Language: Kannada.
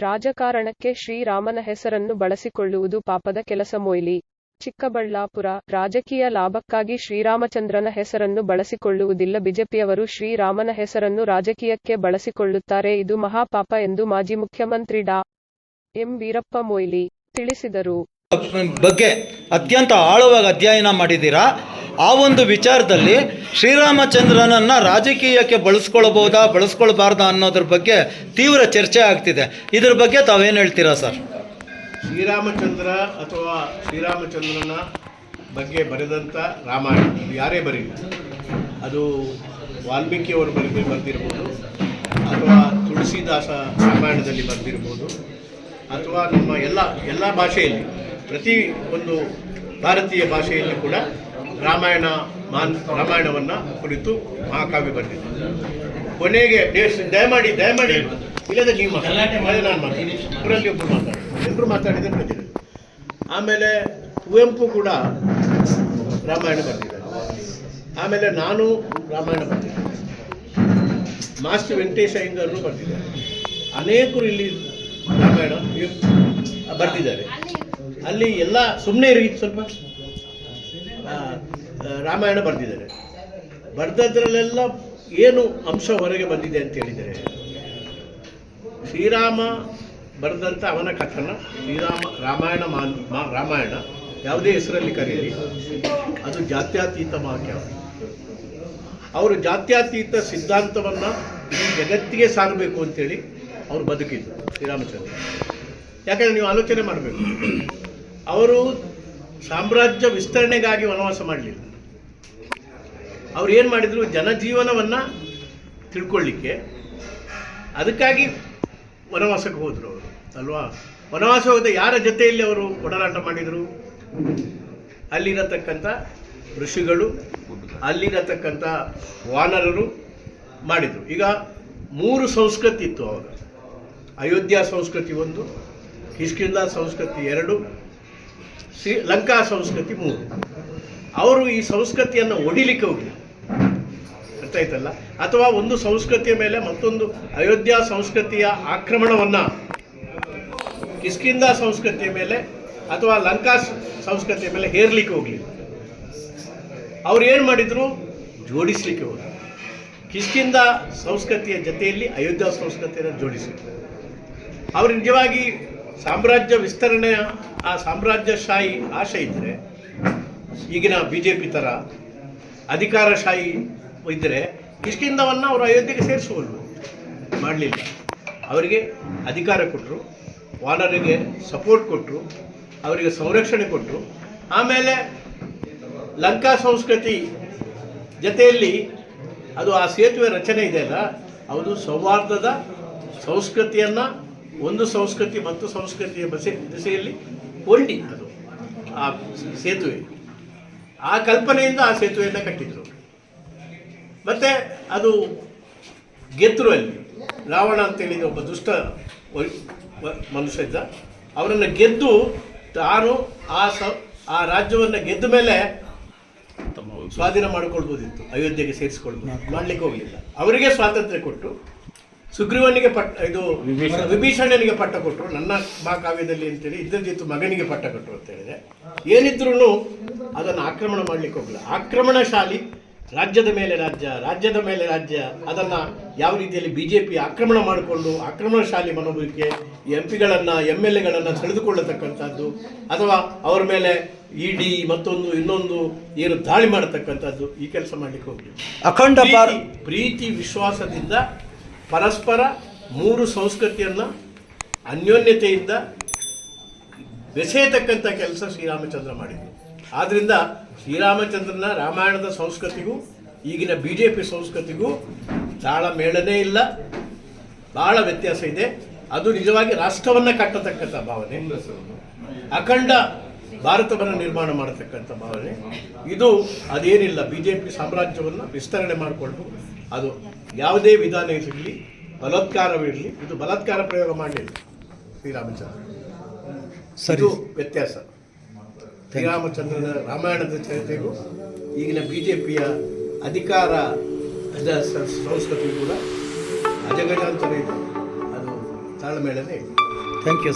ರಾಜಕಾರಣಕ್ಕೆ ಶ್ರೀರಾಮನ ಹೆಸರನ್ನು ಬಳಸಿಕೊಳ್ಳುವುದು ಪಾಪದ ಕೆಲಸ ಮೊಯ್ಲಿ. ಚಿಕ್ಕಬಳ್ಳಾಪುರ, ರಾಜಕೀಯ ಲಾಭಕ್ಕಾಗಿ ಶ್ರೀರಾಮಚಂದ್ರನ ಹೆಸರನ್ನು ಬಳಸಿಕೊಳ್ಳುವುದಿಲ್ಲ. ಬಿಜೆಪಿಯವರು ಶ್ರೀರಾಮನ ಹೆಸರನ್ನು ರಾಜಕೀಯಕ್ಕೆ ಬಳಸಿಕೊಳ್ಳುತ್ತಾರೆ. ಇದು ಮಹಾಪಾಪ ಎಂದು ಮಾಜಿ ಮುಖ್ಯಮಂತ್ರಿ ಡಾ. ಎಂ. ವೀರಪ್ಪ ಮೊಯ್ಲಿ ತಿಳಿಸಿದರು. ಬಗ್ಗೆ ಅತ್ಯಂತ ಆಳವಾಗಿ ಅಧ್ಯಯನ ಮಾಡಿದ್ದೀರಾ? ಆ ಒಂದು ವಿಚಾರದಲ್ಲಿ ಶ್ರೀರಾಮಚಂದ್ರನನ್ನ ರಾಜಕೀಯಕ್ಕೆ ಬಳಸ್ಕೊಳ್ಬೋದಾ, ಬಳಸ್ಕೊಳ್ಬಾರ್ದಾ ಅನ್ನೋದ್ರ ಬಗ್ಗೆ ತೀವ್ರ ಚರ್ಚೆ ಆಗ್ತಿದೆ. ಇದ್ರ ಬಗ್ಗೆ ತಾವೇನು ಹೇಳ್ತೀರಾ ಸರ್? ಶ್ರೀರಾಮಚಂದ್ರ ಅಥವಾ ಶ್ರೀರಾಮಚಂದ್ರನ ಬಗ್ಗೆ ಬರೆದಂಥ ರಾಮಾಯಣ ಯಾರೇ ಬರೀಲಿ. ಅದು ವಾಲ್ಮೀಕಿಯವರು ಬರೆದು ಬಂದಿರ್ಬೋದು, ಅಥವಾ ತುಳಸಿದಾಸ ರಾಮಾಯಣದಲ್ಲಿ ಬಂದಿರ್ಬೋದು, ಅಥವಾ ನಮ್ಮ ಎಲ್ಲ ಎಲ್ಲ ಭಾಷೆಯಲ್ಲಿ, ಪ್ರತಿ ಒಂದು ಭಾರತೀಯ ಭಾಷೆಯಲ್ಲಿ ಕೂಡ ರಾಮಾಯಣ ಮಾನ್ ರಾಮಾಯಣವನ್ನು ಕುರಿತು ಮಹಾಕಾವ್ಯ ಬಂದಿದೆ. ಕೊನೆಗೆ ದೇಶ ದಯಮಾಡಿ ದಯಮಾಡಿ. ಇಲ್ಲದ ನೀವು ಮಾತಾಡಿ. ನಾನು ಮಾತಾಡಿ. ಒಬ್ಬರು ಮಾತಾಡಿ. ಎಲ್ಲರೂ ಮಾತಾಡಿದ್ರೆ ಬಂದಿದೆ ಆಮೇಲೆ ಕುವೆಂಪು ಕೂಡ ರಾಮಾಯಣ ಬರೆದಿದ್ದಾರೆ ಆಮೇಲೆ ನಾನು ರಾಮಾಯಣ ಬರೆದಿದ್ದೆ ಮಾಸ್ಟರ್ ವೆಂಕಟೇಶ ಅಯ್ಯಂಗಾರರು ಬರೆದಿದ್ದಾರೆ ಅನೇಕರು ಇಲ್ಲಿ ರಾಮಾಯಣ ಬರ್ತಿದ್ದಾರೆ. ಅಲ್ಲಿ ಎಲ್ಲ ಸುಮ್ಮನೆ ಇರಿ ಸ್ವಲ್ಪ. ರಾಮಾಯಣ ಬರೆದಿದ್ದಾರೆ. ಬರೆದದ್ರಲ್ಲೆಲ್ಲ ಏನು ಅಂಶ ಹೊರಗೆ ಬಂದಿದೆ ಅಂತ ಹೇಳಿದರೆ, ಶ್ರೀರಾಮ ಬರೆದಂಥ ಅವನ ಕಥನ, ಶ್ರೀರಾಮ, ರಾಮಾಯಣ ಮಾ ರಾಮಾಯಣ, ಯಾವುದೇ ಹೆಸರಲ್ಲಿ ಕರೆಯಲಿ ಅದು ಜಾತ್ಯತೀತ ವಾಕ್ಯ ಅವರು ಜಾತ್ಯತೀತ ಸಿದ್ಧಾಂತವನ್ನು ಜಗತ್ತಿಗೆ ಸಾರಬೇಕು ಅಂತೇಳಿ ಅವರು ಬದುಕಿದ್ರು ಶ್ರೀರಾಮಚಂದ್ರ. ಯಾಕಂದರೆ ನೀವು ಆಲೋಚನೆ ಮಾಡಬೇಕು. ಅವರು ಸಾಮ್ರಾಜ್ಯ ವಿಸ್ತರಣೆಗಾಗಿ ವನವಾಸ ಮಾಡಲಿಲ್ಲ. ಅವ್ರು ಏನು ಮಾಡಿದರು? ಜನಜೀವನವನ್ನು ತಿಳ್ಕೊಳ್ಳಿಕ್ಕೆ ಅದಕ್ಕಾಗಿ ವನವಾಸಕ್ಕೆ ಹೋದರು ಅವರು, ಅಲ್ವಾ? ವನವಾಸ ಹೋದ ಯಾರ ಜೊತೆಯಲ್ಲಿ ಅವರು ಒಡನಾಟ ಮಾಡಿದರು? ಅಲ್ಲಿರತಕ್ಕಂಥ ಋಷಿಗಳು ಅಲ್ಲಿರತಕ್ಕಂಥ ವಾನರರು ಮಾಡಿದರು. ಈಗ ಮೂರು ಸಂಸ್ಕೃತಿ ಇತ್ತು ಅವಾಗ. ಅಯೋಧ್ಯ ಸಂಸ್ಕೃತಿ ಒಂದು ಕಿಷ್ಕಿಂದ ಸಂಸ್ಕೃತಿ ಎರಡು ಶ್ರೀ ಲಂಕಾ ಸಂಸ್ಕೃತಿ ಮೂರು ಅವರು ಈ ಸಂಸ್ಕೃತಿಯನ್ನು ಒಡಿಲಿಕ್ಕೆ ಹೋಗ್ಲಿ ಅರ್ಥ ಆಯ್ತಲ್ಲ ಅಥವಾ ಒಂದು ಸಂಸ್ಕೃತಿಯ ಮೇಲೆ ಮತ್ತೊಂದು ಅಯೋಧ್ಯ ಸಂಸ್ಕೃತಿಯ ಆಕ್ರಮಣವನ್ನು ಕಿಸ್ಕಿಂದ ಸಂಸ್ಕೃತಿಯ ಮೇಲೆ ಅಥವಾ ಲಂಕಾ ಸಂಸ್ಕೃತಿಯ ಮೇಲೆ ಹೇರ್ಲಿಕ್ಕೆ ಹೋಗಲಿಲ್ಲ. ಅವ್ರು ಏನು ಮಾಡಿದರು? ಜೋಡಿಸ್ಲಿಕ್ಕೆ ಹೋದರು. ಕಿಷ್ಕಿಂದ ಸಂಸ್ಕೃತಿಯ ಜೊತೆಯಲ್ಲಿ ಅಯೋಧ್ಯ ಸಂಸ್ಕೃತಿಯನ್ನು ಜೋಡಿಸಿದ್ರು. ಅವರು ನಿಜವಾಗಿ ಸಾಮ್ರಾಜ್ಯ ವಿಸ್ತರಣೆಯ ಆ ಸಾಮ್ರಾಜ್ಯಶಾಹಿ ಆಶೆ ಇದ್ದರೆ ಈಗಿನ ಬಿ ಜೆ ಪಿ ಥರ ಅಧಿಕಾರಶಾಹಿ ಇದ್ದರೆ ಕಿಷ್ಕಿಂದವನ್ನು ಅವರು ಅಯೋಧ್ಯೆಗೆ ಸೇರಿಸುವಲ್ಲ ಮಾಡಲಿಲ್ಲ. ಅವರಿಗೆ ಅಧಿಕಾರ ಕೊಟ್ಟರು ವಾನರಿಗೆ ಸಪೋರ್ಟ್ ಕೊಟ್ಟರು ಅವರಿಗೆ ಸಂರಕ್ಷಣೆ ಕೊಟ್ಟರು ಆಮೇಲೆ ಲಂಕಾ ಸಂಸ್ಕೃತಿ ಜೊತೆಯಲ್ಲಿ ಅದು ಆ ಸೇತುವೆ ರಚನೆ ಇದೆಯಲ್ಲ ಅದು ಸೌಹಾರ್ದದ ಸಂಸ್ಕೃತಿಯನ್ನು ಒಂದು ಸಂಸ್ಕೃತಿ ಮತ್ತು ಸಂಸ್ಕೃತಿಯ ಬಸೆ ದಿಸೆಯಲ್ಲಿ ಕೊಂಡಿ ಅದು ಆ ಸೇತುವೆ. ಆ ಕಲ್ಪನೆಯಿಂದ ಆ ಸೇತುವೆಯನ್ನು ಕಟ್ಟಿದರು. ಮತ್ತು ಅದು ಗೆದ್ರು ಅಲ್ಲಿ ರಾವಣ ಅಂತೇಳಿ ಒಬ್ಬ ದುಷ್ಟ ಮನುಷ್ಯ ಇದ್ದ ಅವರನ್ನು ಗೆದ್ದು ತಾನು ಆ ಸ ಆ ರಾಜ್ಯವನ್ನು ಗೆದ್ದ ಮೇಲೆ ಸ್ವಾಧೀನ ಮಾಡಿಕೊಳ್ಬೋದಿತ್ತು ಅಯೋಧ್ಯೆಗೆ ಸೇರಿಸ್ಕೊಳ್ಬೋದು ಮಾಡಲಿಕ್ಕೆ ಹೋಗಲಿಲ್ಲ. ಅವರಿಗೆ ಸ್ವಾತಂತ್ರ್ಯ ಕೊಟ್ಟು ಸುಗ್ರೀವನಿಗೆ ಪಟ್ಟ ಇದು ವಿಭೀಷಣನಿಗೆ. ಪಟ್ಟ ಕೊಟ್ಟರು ನನ್ನ ಮಹಾಕಾವ್ಯದಲ್ಲಿ ಅಂತೇಳಿ ಇದ್ದದಿತ್ತು ಮಗನಿಗೆ ಪಟ್ಟ ಕೊಟ್ಟರು ಅಂತ ಹೇಳಿದೆ. ಏನಿದ್ರು ಅದನ್ನು ಆಕ್ರಮಣ ಮಾಡಲಿಕ್ಕೆ ಹೋಗಲ್ಲ. ಆಕ್ರಮಣಶಾಲಿ ರಾಜ್ಯದ ಮೇಲೆ ರಾಜ್ಯ ರಾಜ್ಯದ ಮೇಲೆ ರಾಜ್ಯ ಅದನ್ನು ಯಾವ ರೀತಿಯಲ್ಲಿ ಬಿ ಜೆ ಪಿ ಆಕ್ರಮಣ ಮಾಡಿಕೊಂಡು ಆಕ್ರಮಣಶಾಲಿ ಮನೋಭಾವಕ್ಕೆ ಎಂ ಪಿಗಳನ್ನು ಎಂ ಎಲ್ ಎಗಳನ್ನು ಸೆಳೆದುಕೊಳ್ಳತಕ್ಕಂಥದ್ದು ಅಥವಾ ಅವರ ಮೇಲೆ ಇ ಡಿ ಮತ್ತೊಂದು ಇನ್ನೊಂದು ಏನು ದಾಳಿ ಮಾಡತಕ್ಕಂಥದ್ದು ಈ ಕೆಲಸ ಮಾಡಲಿಕ್ಕೆ ಹೋಗಲಿಲ್ಲ ಅಖಂಡ ಪ್ರೀತಿ ವಿಶ್ವಾಸದಿಂದ ಪರಸ್ಪರ ಮೂರು ಸಂಸ್ಕೃತಿಯನ್ನು ಅನ್ಯೋನ್ಯತೆಯಿಂದ ಬೆಸೆಯತಕ್ಕಂಥ ಕೆಲಸ ಶ್ರೀರಾಮಚಂದ್ರ ಮಾಡಿದರು. ಆದ್ದರಿಂದ ಶ್ರೀರಾಮಚಂದ್ರನ ರಾಮಾಯಣದ ಸಂಸ್ಕೃತಿಗೂ, ಈಗಿನ ಬಿ ಜೆ ಪಿ ಸಂಸ್ಕೃತಿಗೂ ತಾಳ ಮೇಳನೇ ಇಲ್ಲ. ಭಾಳ ವ್ಯತ್ಯಾಸ ಇದೆ. ಅದು ನಿಜವಾಗಿ ರಾಷ್ಟ್ರವನ್ನು ಕಟ್ಟತಕ್ಕಂಥ ಭಾವನೆ. ಅಖಂಡ ಭಾರತವನ್ನು ನಿರ್ಮಾಣ ಮಾಡತಕ್ಕಂಥ ಭಾವನೆ ಇದು ಅದೇನಿಲ್ಲ ಬಿ ಜೆ ಪಿ ಸಾಮ್ರಾಜ್ಯವನ್ನು ವಿಸ್ತರಣೆ ಮಾಡಿಕೊಂಡು ಅದು ಯಾವುದೇ ವಿಧಾನ ಇರಲಿ ಬಲಾತ್ಕಾರವಿರಲಿ ಇದು ಬಲಾತ್ಕಾರ ಪ್ರಯೋಗ ಮಾಡಲಿಲ್ಲ ಶ್ರೀರಾಮಚಂದ್ರ. ಸರಿ. ಇದು ವ್ಯತ್ಯಾಸ. ಶ್ರೀರಾಮಚಂದ್ರನ ರಾಮಾಯಣದ ಚರಿತೆಗೂ ಈಗಿನ ಬಿ ಜೆ ಪಿಯ ಅಧಿಕಾರ ಸಂಸ್ಕೃತಿ ಕೂಡ ಅಜಗಜಾಂತರ ಇದೆ. ಅದು ತಾಳ್ಮೇಳನೇ ಇದೆ. Thank you